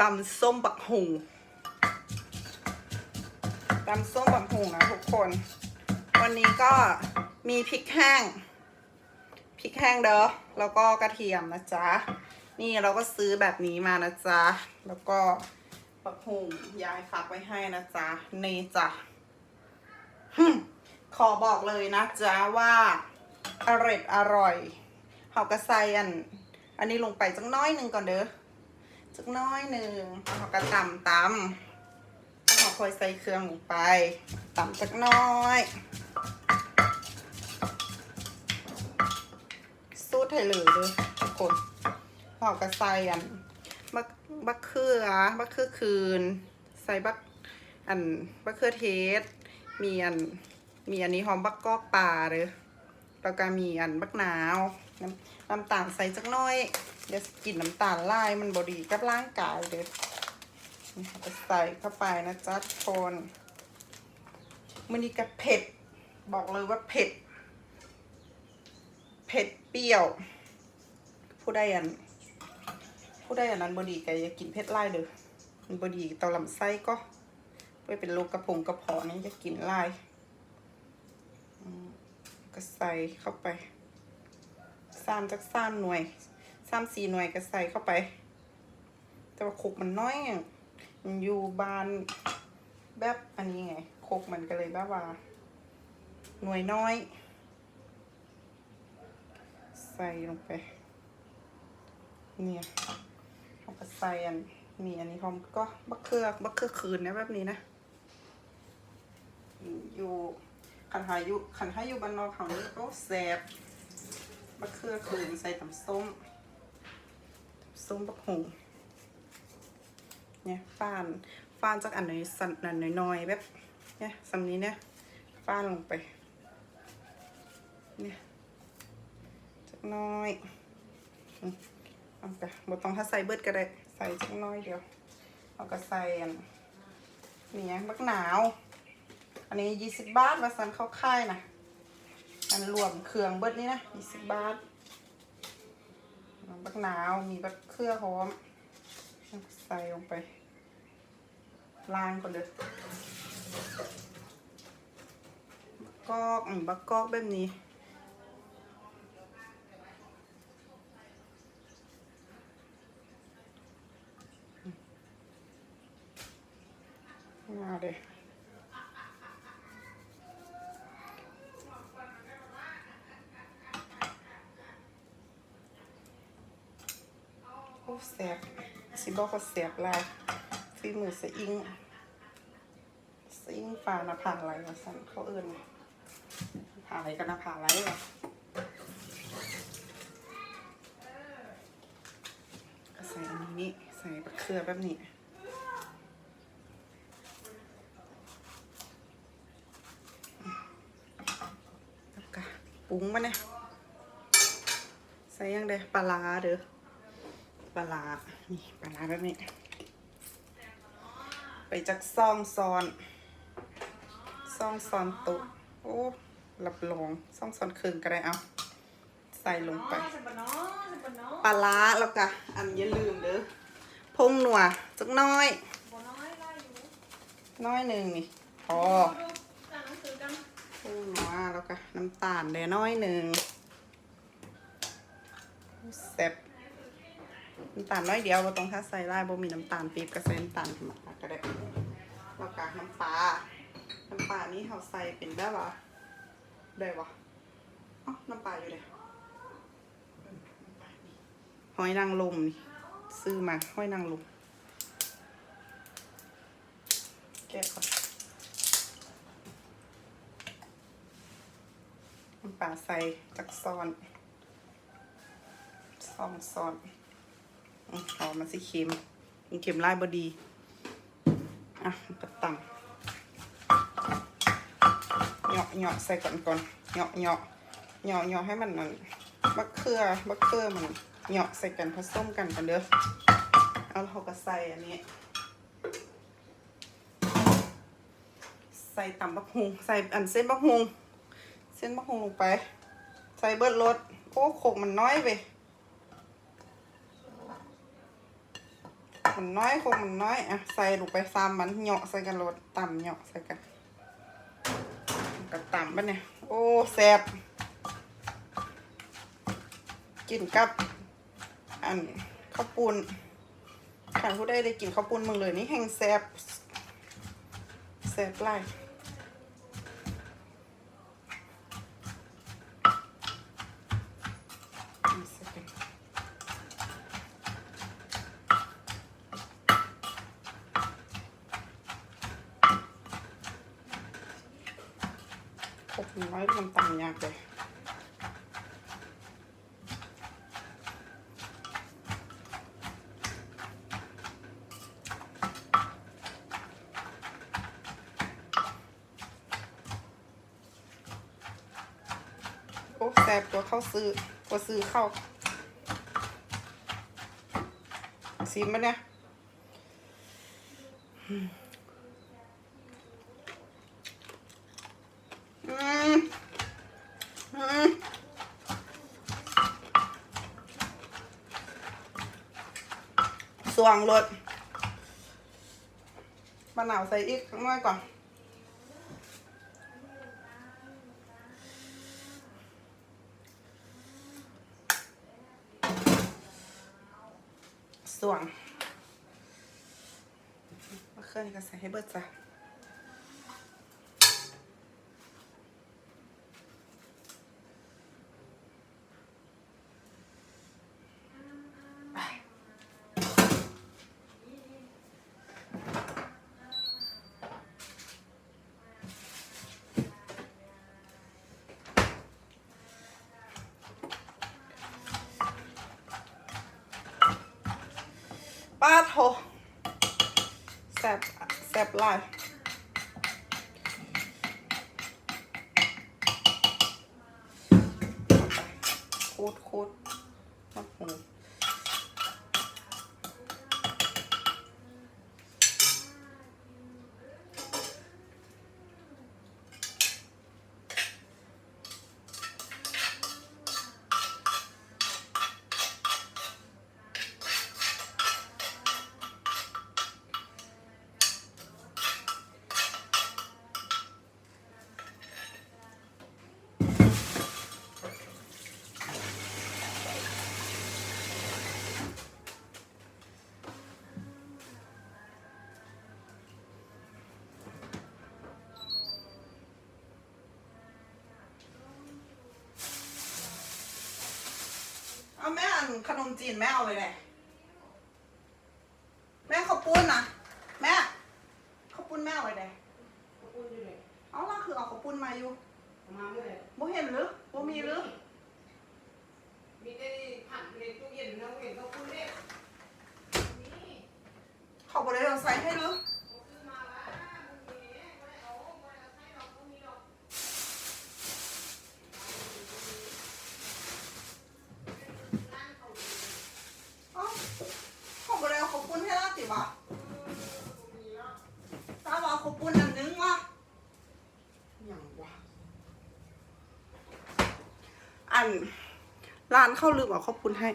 ตำส้มบักหุงตำส้มบักหุงนะทุกคน วันนี้ก็มีพริกแห้ง พริกแห้งเด้อ แล้วก็กระเทียมนะจ๊ะ นี่เราก็ซื้อแบบนี้มานะจ๊ะ แล้วก็บักหุงยายฝากไว้ให้นะจ๊ะนี่จ้ะขอบอกเลยนะจ๊ะว่าอร่อยอร่อยเขาก็ใส่อัน อันนี้ลงไปจักหน้อยหนึ่งก่อนเด้อ จักน้อยหนึ่งเขาก็ตำตำแล้วเขาค่อยใส่เครื่องลงไปตำจักน้อย สูตรไทยเลยเด้อทุกคนเขาก็ใส่อันบักบักเขือบักเขือคืน ใส่บักอันบักเขือเทศ มีอันมีอันนี้หอมบักกอกป่าเด้อแล้วก็มีอันบักหนาวน้ำน้ำตาลใส่จักน้อย เดี๋ยวกินน้ำตาลไลายมันบดีกับร่างกายเด้อนี่ค่ะจะใส่เข้าไปนะจ๊ะทุกคนมันนี่ก็เผ็ด บอกเลยว่าเผ็ด เผ็ดเปรี้ยว ผู้ใดอัน ผู้ใดอันนั้นบดีก็อย่ากินเผ็ดไล่เด้อมันบดีต่อลำไส้ก็ไปเป็นโรคกระพงกระเพาะนี่จะกินไล่อืมก็ใส่เข้าไปสามจากสามหน่วย สามสี่หน่วยก็ใส่เข้าไป แต่ว่าโคกมันน้อยมันอยู่บานแบบอันนี้ไงโคกมันก็เลยแบบว่า หน่วยน้อย ใส่ลงไป เนี่ยเอาไปใส่อันมีอันนี้พร้อมก็บักเครือบักเครือคืนนะแบบนี้นะ อยู่ขันหายู่ขันห้อยู่บ้านนอกเขานี่ก็แสบบักเครือคืนใส่ตำส้ม ส้มบักหงเนี่ยฟานฟานจากอันไหนสันอันน้อยๆแบบเนี่ยสำนี้เนี่ยฟานลงไปเนี่ยจักน้อยอืมเอาไปบ่ต้องถ้าใส่เบิดก็ได้ใส่จักน้อยเดียวเอาก็ใส่อันนี่ไงบักหนาว อันนี้ยี่สิบบาทมาสันเข้าค่ายนะอันรวมเครื่องเบิดนี่นะยี่สิบบาท บักหนาว มีบักเครือหอม ใส่ลงไป ล้างก่อนเลยบักกอกอืมบักกอกแบบนี้มาเลย แสบสิบอกว่าแสบหลายฝีมือสะอิงสะอิงฟ้านาผาอะไรวะสันเขาเอื่นผาอะไรกันน้าผาอะไรวะก็ใส่อันนี้นี่ใส่บะเขือแบบนี้แล้วก็ปรุงมาเนี่ยใส่ยังเด้ปลาร้าเด้อ ปลาร้านี่ปลาร้าแบบนี้ ไปจากซองซอนซองซอนตุโอ้รับรองซองซอนครึ่งก็ได้เอาใส่ลงไปสปะเนาะสปะเนาะปลาร้าแล้วก็อันอย่าลืมเด้อพงหนัวจักหน้อยบ่น้อยไล่อยู่น้อยหนึ่งนี่พอดูอ่านหนังสือกันพงหนัวแล้วก็น้ำตาลเด้อน้อยหนึ่งแซ่บ น้ำตาลน้อยเดียวบ่ต้องถ้าใส่ได้บ่มีน้ำตาลปี๊บก็ใส่น้ำตาลมาก็ได้แล้วก็น้ำปลา น้ำปลานี่เขาใส่เป็นแบบว่าได้วะอ๋อน้ำปลาอยู่เลยหอยนางรมนี่ซื้อมาหอยนางรมแกะก่อนน้ำปลาใส่จักซอนซองซอน เอามันสิเค็มมันเค็มไล่บดี อะก็ตำเหยาะเหยาะใส่ก่อนก่อนเหยาะเหยาะเหยาะเหยาะให้มันนั่นบักเขือบักเขือมันเหยาะใส่กันผสมกันกันเด้อเอาเราก็ใส่อันนี้ ใส่ตำบักฮุงใส่อันเส้นบักฮุงเส้นบักฮุงลงไป ใส่เบิดรสโอ้โขกมันน้อยไป มันน้อยคงมันน้อยอะใส่ลงไปซ้ำมันเหยาะใส่กันรถต่ำเหยาะใส่กันกับต่ำปะเนี่ย โอ้แซ่บกินกับ อันข้าวปุ้นขันผู้ได้ได้กินข้าวปุ้นมึงเลยนี่แห้งแซ่บแซ่บไล่อีกสักนิด ขบน้อยมันต่ำยากเลยโอ้แสบตัวเข้าซื้อตัวซื้อเข้าซีมปะเนี่ยอืมอืมอืม สว่างรถมะนาวใส่อีกน้อยก่อนส่วงมะเขือนี่ก็ใส่ให้เบิดจ้ะป้าโทแซบแซบห ลายโคตรโคตรโอ้โห ขนมจีนแม่เอาไปเลยแม่ข้าวปุ้นนะแม่ข้าวปุ้นแม่เอาไปเลยขอบคุณอยู่เลยเอาล่ะคือเอาข้าวปุ้นมาอยู่เอามาเลยบ่เห็นหรือบ่มีหรือ มีได้ผัดในตู้เย็นนะเห็นเขาพูดเนี่ยนี่ เขาบ่ได้เอาใส่ให้หรือ เขาซื้อมาแล้วมึงมีเนี่ยไม่ได้เอาไม่ได้เอาให้เราก็มีหรอก เอ้าเขาบ่ได้เอาข้าวปุ้นให้เราติวะตาว่าข้าวปุ้นอันนึงวะหยังวะอัน ร้านเข้าลืมบอาข้าวปุ้นให้